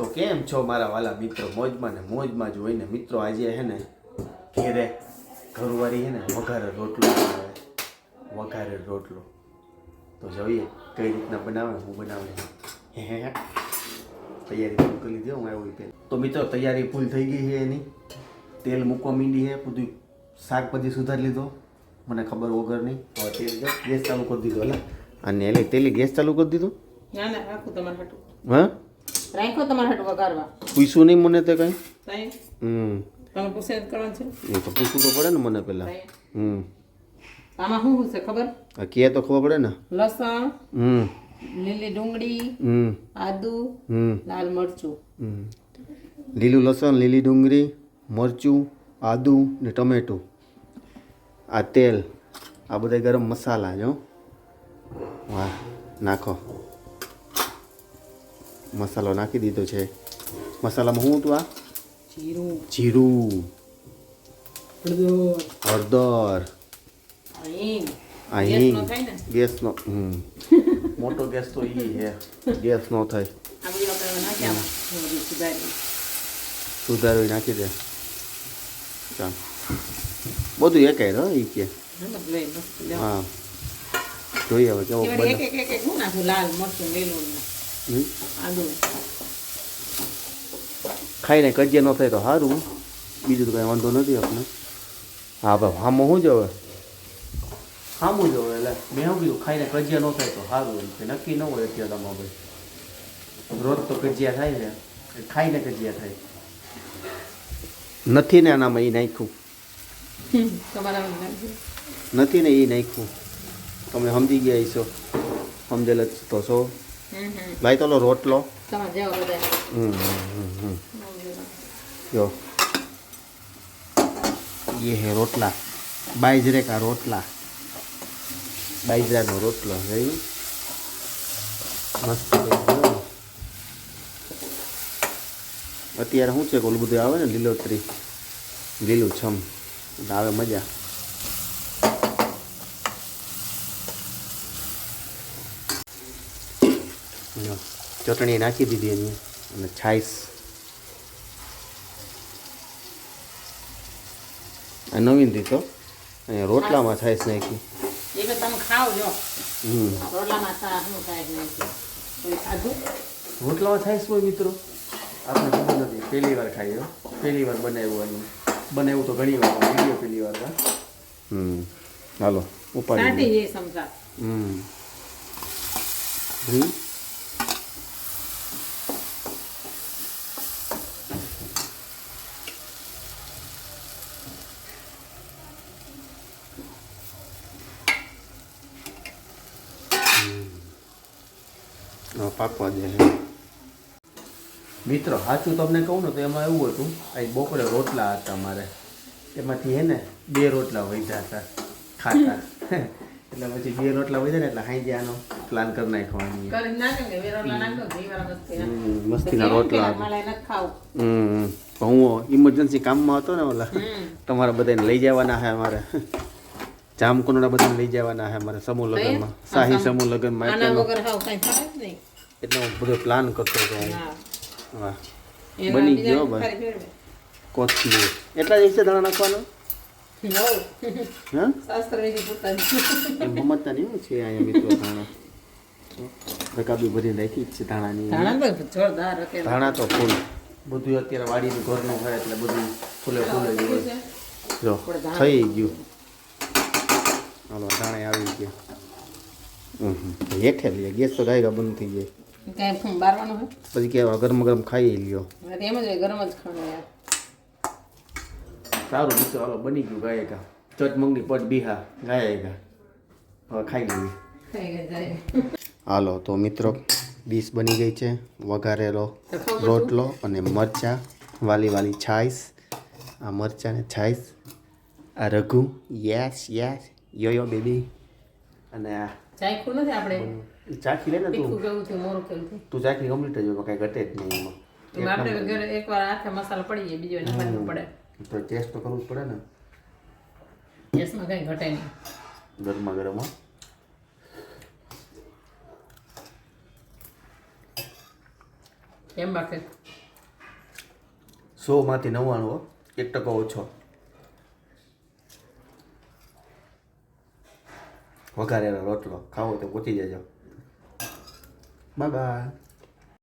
તો કેમ છો મારા વાલા મિત્રો? મોજમાં ને મોજમાં જ હોય ને મિત્રો આજે હે ને ઘેરે ઘરવાળી હે ને વઘારે રોટલો બનાવે. વઘારે રોટલો. તો જોઈએ કઈ રીતના બનાવે હું બનાવે. હે હે હે. તૈયારી શું કરી લીધી હું આવ્યો પેલા તો મિત્રો તૈયારી ફૂલ થઈ ગઈ છે એની. તેલ મૂકવા માંડી છે બધું શાકભાજી સુધારી લીધો. મને ખબર વગર નહીં. હવે તેલ ગેસ ચાલુ કરી દીધો એટલે અને એટલે તેલ ગેસ ચાલુ કરી દીધું? ના ના રાખું તમારે હા? તમારે હાટું વગાડવા. પૂછ્યું નહીં મને તે કંઈ? હમ. તમે પૂછે કરવાનું છે. એ તો પૂછવું તો પડે ને મને પહેલાં હમ. આમાં શું હશે ખબર? આ કે તો ખબર પડે ને? લસણ હમ. લીલી ડુંગળી હમ. આદુ હમ. લાલ મરચું. હમ. લીલું લસણ લીલી ડુંગળી મરચું આદુ ને ટમેટું. આ તેલ. આ બધા ગરમ મસાલા જો વાહ. નાખો. મસાલો નાખી દીધો છે. મસાલામાં શું હતું આ? જીરું. જીરું. હળદર. અહીં ગેસ નો ગેસનો હમ. મોટો ગેસ તો ઈ છે. ગેસ નો થાય. સુધારી. સુધારવી નાખી દે. ચાલ. બધું એક રહો ઈ કે. હા. હા. જોઈએ હવે કેવો એ બને. એક એક એક હું નાખું? લાલ મરચું લીલું? આદુ ખાઈને કજિયા ન થાય તો સારું બીજું તો કાંઈ વાંધો નથી આપણે. હા ભાઈ હામો શું જવે? હામું જવે એટલે મેં શું કીધું ખાઈને કજિયા ન થાય તો સારું એમ કે નક્કી ન હોય અત્યારે તમારા ભાઈ. રોજ તો કજિયા થાય છે ખાઈને કજિયા થાય. નથી ને આનામાં એ નાખ્યું. તમારા નથી ને એ નાખ્યું. તમે સમજી ગયા છો સમજેલ જ તો છો. હમ હમ લાઈ તો લો રોટલો તમારે જેવા બધા હમ હમ હમ જો ये है रोटला बाजरे का रोटला બાજરાનો રોટલો જોયું મસ્ત એકદમ. અત્યારે શું છે કે ઓલું બધું આવે ને લીલોતરી લીલું છમ એટલે આવે મજા ચટણી નાખી દીધી એની અને છાઈસ આ નવીન દીધો અને રોટલામાં છાઈસ નાખી. રોટલામાં સા થાય નહીં કોઈ ખાધું? રોટલામાં છાશ હોય મિત્રો. આપણે ખબર નથી પહેલી વાર ખાઈ પહેલી વાર બનાવ્યું અને બનાવ્યું તો ઘણી વાર વીડિયો પહેલી વાર હમ. હાલો ઉપાડી હમ. હમ. પાકવા દે છે. મિત્રો સાચું તમને કહું ને તો એમાં એવું હતું આ બપોરે રોટલા હતા મારે. એમાંથી હે ને બે રોટલા વધ્યા હતા ખાતા. એટલે પછી બે રોટલા વધ્યા ને એટલે હાઈ આનો પ્લાન કરી નાખવાની મસ્તીના રોટલા હમ હું ઇમરજન્સી કામમાં હતો ને ઓલા તમારા બધાને લઈ જવાના છે અમારે. જામકુંડના બધાને લઈ જવાના છે અમારે સમૂહ લગ્નમાં. શાહી સમૂહ લગ્નમાં એટલે એટલે હું બધો પ્લાન કરતો હતો હું. વાહ. બની ગયો ભાઈ. કોથમીર. એટલા દિવસે દાણા નાખવાનો? સમજતા નહીં છે અહીંયા મિત્રો ધાણા રકાબી ભરી રાખી છે ધાણાની. ધાણા તો ફૂલ. બધું અત્યારે વાડીનું ઘરનું હોય એટલે બધું ફૂલે ફૂલે જો થઈ ગયું. હાલો ધાણે આવી ગયા. હેઠે લઈએ ગેસ તો ગાયગા બંધ થઈ જાય. કાંઈ બારવાનું હોય? પછી કહેવા ગરમ ગરમ ખાઈ લ્યો. એમ જ ગરમ જ ખાવાનું યાર સારું મિત્રો હાલો બની ગયું ગાયકા ચટ મંગની પટ બિહા ગાયકા હવે ખાઈ લઈએ. ખાઈ ગયા જાય. હાલો તો મિત્રો ડીશ બની ગઈ છે. વઘારેલો રોટલો અને મરચાં વાલી વાલી છાઈસ આ મરચાં ને છાશ. આ Raghu. Yes yes. Yo baby અને આ ચાખ્યું નથી આપણે? ચાખી લે ને તું. કેવું થયું મોરું કેવું છે? તું ચાખી કમ્પ્લીટ જ હોય, કાંઈ ઘટે જ નહીં એમાં. એમાં આપણે ઘરે એકવાર આખે મસાલો પડી જાય બીજો નાખવાનો પડે. તો ટેસ્ટ તો કરવું જ પડે ને. ટેસ્ટમાં કઈ ઘટે નહીં. ગરમા ગરમ. કેમ બાકી? સોમાંથી નવ્વાણું એક ટકો ઓછો. વઘારેલો રોટલો. ખાવો તો પૂછી જજો બાય